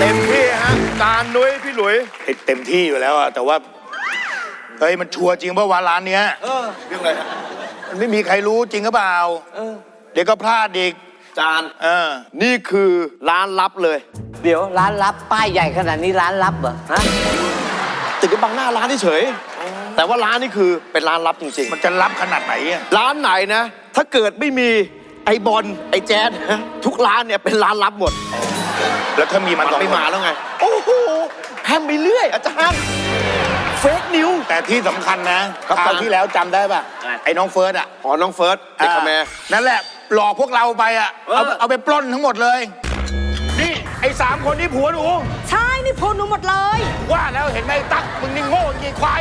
เต็มที่ฮะการนุ้ยพี่หลุยเต็มที่อยู่แล้วอะแต่ว่าเฮ้ยมันชัวร์จริงเพราะว่าร้านเนี้ยเรื่องอะไรฮะมันไม่มีใครรู้จริงหรือเปล่าเดี๋ยวก็พลาดอีกจานเออนี่คือร้านลับเลย เดี๋ยวร้านลับป้ายใหญ่ขนาดนี้ร้านลับเหรอฮะติดกับบังหน้าร้านเฉยๆแต่ว่าร้านนี่คือเป็นร้านลับจริงมันจะรับขนาดไหนอะๆร้านไหนนะ ถ้าเกิดไม่มีไอบอลไอแจ๊ดนะทุกร้านเนี่ยเป็นร้านลับหมด แล้วถ้ามีมันมันสองไม่คนมาแล้วไง โอ้โหแพมไปเรื่อย อาจารย์ เฟกนิว แต่ที่สำคัญนะครับคราวอาจารย์ที่แล้วจำได้ป่ะไอ้น้องเฟิร์สอะอ๋อ น้องเฟิร์สเด็กคาแมร์ อ่านั่นแหละหลอกพวกเราไปอะเอาเออเอาไปปล้นทั้งหมดเลย นี่ไอ้สามคนนี่ผัวหนู ใช่นี่พูดหนูหมดเลย ว่าแล้วเห็นไหมตั๊กมึงนี่โง่จริงควาย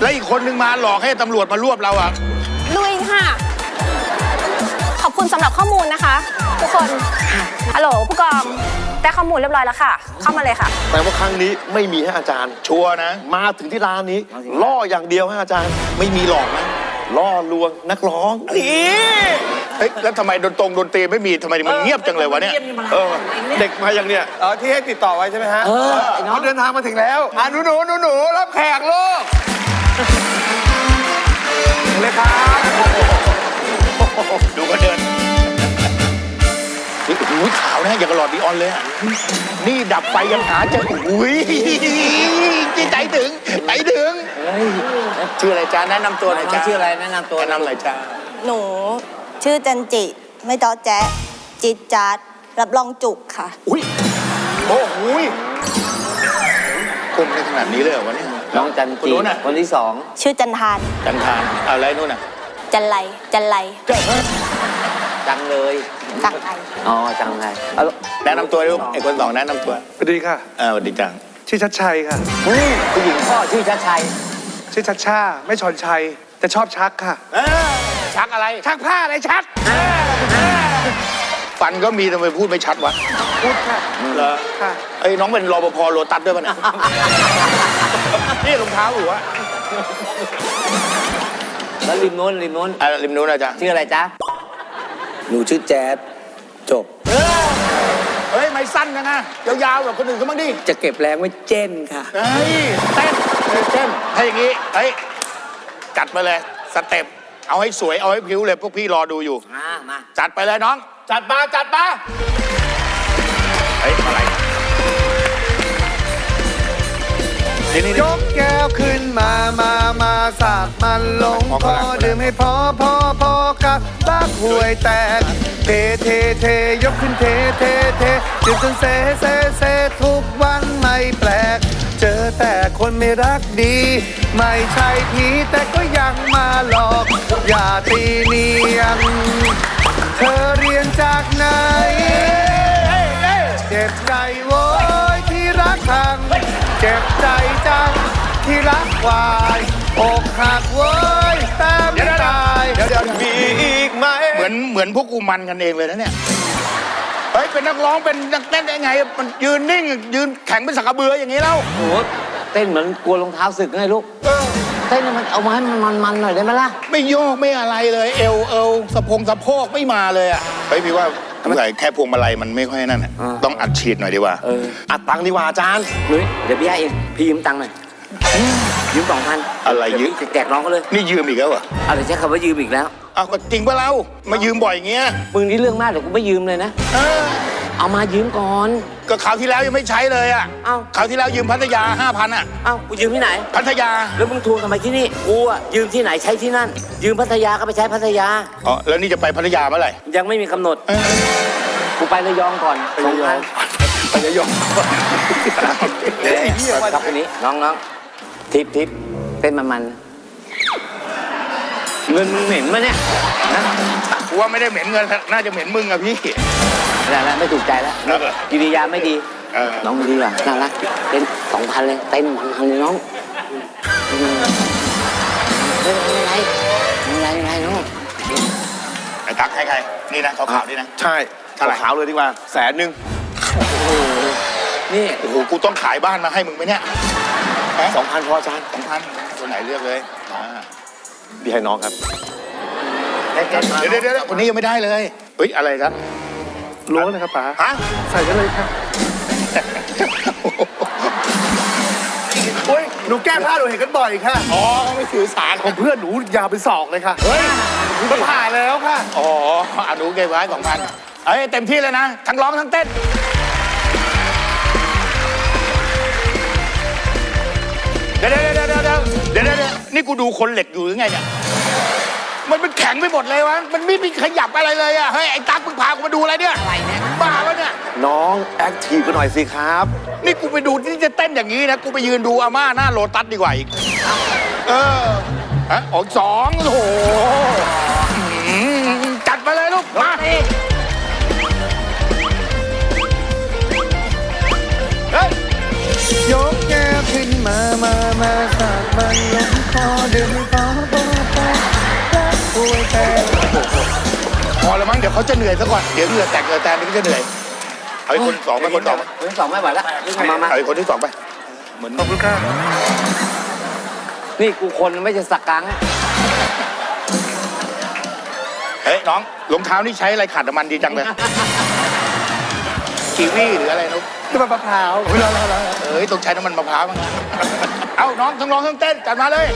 แล้วอีกคนนึงมาหลอกให้ตำรวจมารวบเราอะลุยค่ะ ขอบคุณสำหรับข้อมูลนะคะ ทุกคน ฮัลโหลผู้กอง ได้ข้อมูลเรียบร้อยแล้วค่ะ เข้ามาเลยค่ะแต่ว่าครั้งนี้ไม่มีให้อาจารย์ ชัวร์นะ มาถึงที่ร้านนี้ ล่ออย่างเดียวให้อาจารย์ ไม่มีหลอกนะล่อลวงนักร้องนี่เฮ้ยแล้วทำไมดนตรงดนตรีไม่มีทำไมมันเงียบจังเลยวะเนี่ยเออเด็กมาอย่างเนี้ยเออที่ให้ติดต่อไว้ใช่ไหมฮะเออไอ้น้องเขาเดินทางมาถึงแล้วอะหนูหนูหนูหนูรับแขกลูกเลยครับดูก็เดินนี่ โอ้โหขาวนะอย่างกับหลอดดีออนเลยอะนี่ดับไฟยังหาเจออุ้ยใจถึงใจถึงเฮ้ยชื่ออะไรจ้าแนะนำตัวหน่อยน้อจ้างชื่ออะไรแนะนำตัวแนะนำหน่อยจ้าหนูชื่อจันจิ ไม่ต้อแจ๊ะจิตจัดรับรองจุกค่ะ อุ้ยโอ้โหยกลมได้ขนาดนี้เลยเหรอวะเนี่ยน้องจันคนจีนู้นน่ะคนที่สองชื่อจันทาน จันทานอะไรนู่นน่ะจันไรจันไร จังเลย จังไรอ๋อจังไรเอาแนะนำตัวลูกไอ้คนสองแนะนำตัวสวัสดีค่ะ เออสวัสดีจังชื่อชัดชัยค่ะเฮ้ยผู้หญิงพ่อชื่อชัดชัยชื่อชัดชาไม่ชอนชัย แต่ชอบชักค่ะ เออชักอะไรชักผ้าอะไรชักฟันก็มีทำไมพูดไม่ชัดวะพูดค่ะเหรอค่ะไอ้ยน้องเป็นรปภโลตัสด้วยป่ะเนี่ย นี่รองเท้าหรือวะแล้วริมนู้นริมนู้นอะริมนู้นนะจ๊ะชื่ออะไรจ๊ะหนูชื่อแจ๊ด จบ เฮ้ย ไม่สั้นนะนะ ยาวๆแบบคนอื่นเขาบ้างดิจะเก็บแรงไว้เจนค่ะ เฮ้ย เต้นเฮ้ยเต้นถ้าอย่างงี้เฮ้ย จัดไปเลย สเต็ป เอาให้สวย เอาให้พริ้วเลย พวกพี่รอดูอยู่ มามาจัดไปเลยน้อง จัดมา จัดมา เฮ้ย อะไรนี่นี่ยกแก้วขึ้นมา มา มาสาดมันลงคอดื่มให้พอพอพอกับบักหวยแตกเทเทเทยกขึ้นเทเทเทดื่มจนเซเซเซทุกวันไม่แปลก เจอแต่คนไม่รักดี ไม่ใช่ผีแต่ก็ยังมาหลอก อย่าตีเนียนเธอเรียนจากไหนเจ็บใจโว้ยที่รักทังเจ็บใจจังที่รักวายอกหักโว้ยแต่ไม่ตายเดี๋ยวเดี๋ยวมี อีกไหมเหมือนเหมือนพวกกูมันกันเองเลยนะเนี่ยเฮ้ยเป็นนักร้องเป็นนักเต้นได้ไง มันยืนนิ่ง ยืนแข็งเป็นสักกระเบืออย่างนี้แล้วโอ้โหเต้นเหมือนกลัวรองเท้าสึกไงลูกเต้นให้มันเอามาให้มันมันๆหน่อยได้ไหมล่ะไม่โยกไม่อะไรเลย เอวเอวสะพงสะโพกไม่มาเลยอะเฮ้ยพี่ว่าสงสัยแค่พวงมาลัยมันไม่ค่อยนั่นอะอ่าต้องอัดฉีดหน่อยดีกว่าเอออัดตังค์ดีกว่าอาจารย์ นุ้ยเดี๋ยวพี่ให้เองพี่ยืมตังค์หน่อยยืมสองพันอะไรยืม แจกน้องเขาเลยนี่ยืมอีกแล้วเหรอ เอาเดี๋ยวใช้คำว่ายืมอีกแล้ว เอาก็จริงปะเรามายืมบ่อยอย่างเงี้ยมึงนี่เรื่องมากเดี๋ยวกูไม่ยืมเลยนะ เออเอามายืมก่อน ก็คราวที่แล้วยังไม่ใช้เลยอะเอ้า คราวที่แล้วยืมพัทยาห้าพันอะ เอ้ากูยืมที่ไหน พัทยาแล้วมึงทวงทำไมที่นี่กูอะยืมที่ไหนใช้ที่นั่น ยืมพัทยาก็ไปใช้พัทยา อ๋อแล้วนี่จะไปพัทยาเมื่อไหร่ยังไม่มีกำหนดเออกูไประยองก่อนสองพันไประยองเดี๋ยวครับคนนี้น้องน้องทิปทิปเต้นมันมัน เงินมึงเหม็นมะเนี่ยนะกูว่าไม่ได้เหม็นเงิน น่าจะเหม็นมึงอะพี่ แล้วแล้วไม่ถูกใจแล้วเออกิริยาไม่ดี เออน้องดีว่ะน่ารักเต้นสองพันเลยเต้นมันเลยน้องอืมเฮ้ยไม่เป็นไรไม่เป็นไรไม่เป็นไรน้อง ไอ้ตักให้ใครนี่นะขาวๆนี่นะ ใช่เท่าไหร่ ขาวๆเลยดีกว่าแสนหนึ่งนี่โอ้โหกูต้องขายบ้านมาให้มึงไหมเนี่ยสองพันพออาจารย์สองพันตัวไหนเลือกเลยอ่า พี่ให้น้องครับ เดี๋ยวเดี๋ยวเดี๋ยววันนี้ยังไม่ได้เลย เฮ้ย อะไรครับล้วงเลยครับป๋าฮะใส่ได้เลยครับโอ้ยหนูแก้ผ้าหนูเห็นกันบ่อยค่ะ อ๋อไม่สื่อสารของเพื่อนหนูยาวเป็นศอกเลยค่ะ เฮ้ยมันผ่าแล้วค่ะ อ๋ออนุเก็บไว้สองพันเอ้ยเต็มที่เลยนะ ทั้งร้องทั้งเต้น เดี๋ยวเดี๋ยวเดี๋ยว เดี๋ยวเดี๋ยวเดี๋ยวเดี๋ยวเดี๋ยวนี่กูดูคนเหล็กอยู่หรือไงเนี่ย มันเป็นแข็งไปหมดเลยวะ มันไม่มีขยับอะไรเลยอะเฮ้ยไอ้ตั๊กมึงพากูมาดูอะไรเนี่ย อะไรเนี่ย บ้าวะเนี่ย น้องแอคทีฟกันหน่อยสิครับ นี่กูไปดูที่จะเต้นอย่างนี้นะ กูไปยืนดูอาม่าหน้าโลตัสดีกว่าอีก เออฮะอ๋อสองโอ้โห ลงคอดื่มให้พอพอพอรักป่วยแต่พอแล้วมั้งเดี๋ยวเขาจะเหนื่อยซะก่อนเดี๋ยวเหงื่อแตกเหงื่อแตนเดี๋ยวก็จะเหนื่อยเอาอีกคนสองไปคนสองไปคนที่สองไม่ไหวแล้วเอามามาเอาอีกคนที่สองไป เหมือนขอบคุณค่ะนี่กูคนไม่ใช่สักกังเฮ้ยน้องรองเท้านี่ใช้อะไรขัดน้ำมันดีจังเลยกีวีหรืออะไรนุ๊ก จะมามะพร้าวเวลาเราเอ้ยต้องใช้น้ำมันมะพร้าวมั้งเอาน้องทั้งร้องทั้งเต้นจัดมาเลย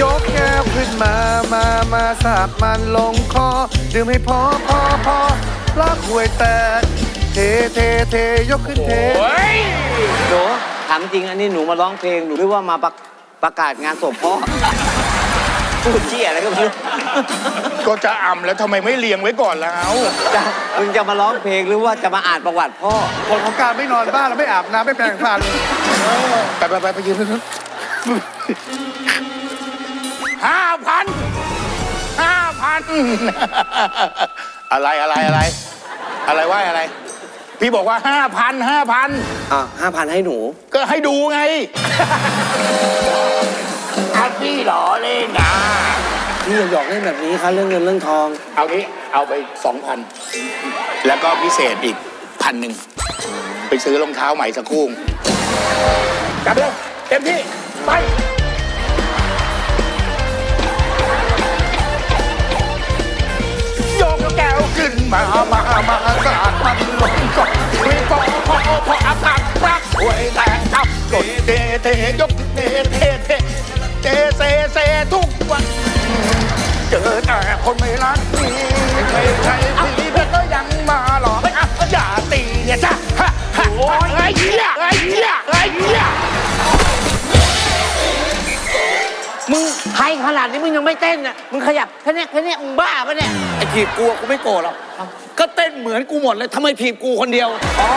ยกแก้วขึ้นมา มา มาสาดมันลงคอ ดื่มให้พอพอพอรักป่วยแต่เทเทเทยกขึ้นเท โอ้ยหนูถามจริงอันนี้หนูมาร้องเพลงหนูหรือว่ามาประประกาศงานศพพ่อ พูดเชี่ยอะไรก็ไม่รู้ก็จะอ่ำแล้วทำไมไม่เรียงไว้ก่อนแล้ว จะมึงจะมาร้องเพลงหรือว่าจะมาอ่านประวัติพ่อ ผลของการไม่นอนบ้านแล้วไม่อาบน้ำไม่แปรงฟันไปไปไปไปยืนไปห้าพันห้าพันอะไรอะไรอะไร อะไรว่าอะไร พี่บอกว่าห้าพันห้าพันอะห้าพันให้หนู ก็ให้ดูไง อาพี่หล่อเล่นนะนี่อย่าหยอกเล่นแบบนี้ครับเรื่องเงินเรื่องทองเอางี้เอาไปสองพันแล้วก็พิเศษอีกพันหนึ่งไปซื้อรองเท้าใหม่สักคู่กลับเลยเต็มที่ไปโยกแก้วขึ้นมามามาสาดมันลงก่อนไม่พอพอพออากาศรักหวยแตกอับกดเทเทยกเทเทเทเท คนไม่รักพี่ไม่ใช่พี่เพื่อก็ยังมาหลอกอะอย่าตีเนี่ยจ้ะฮะฮะไอ้เหี้ยไอ้เหี้ยไอ้เหี้ยมึงไทยขนาดนี้มึงยังไม่เต้นอะมึงขยับแค่เนี้ยแค่เนี้ยมึงบ้าปะเนี่ยไอ้ถีบกูอะกูไม่โกรธหรอกก็เต้นเหมือนกูหมดเลยทำไมถีบกูคนเดียวอ๋อ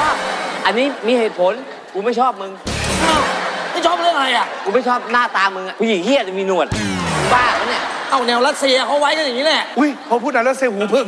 อันนี้มีเหตุผลกูไม่ชอบมึงไม่ชอบเรื่องอะไรอะกูไม่ชอบหน้าตามึงอะผู้หญิงเฮี้ยจะมีหนวดมึงบ้าปะเนี่ย เอาแนวรัสเซียเขาไว้กันอย่างนี้แหละ อุ้ยพอพูดแนแล้วเซียหูพึ่ง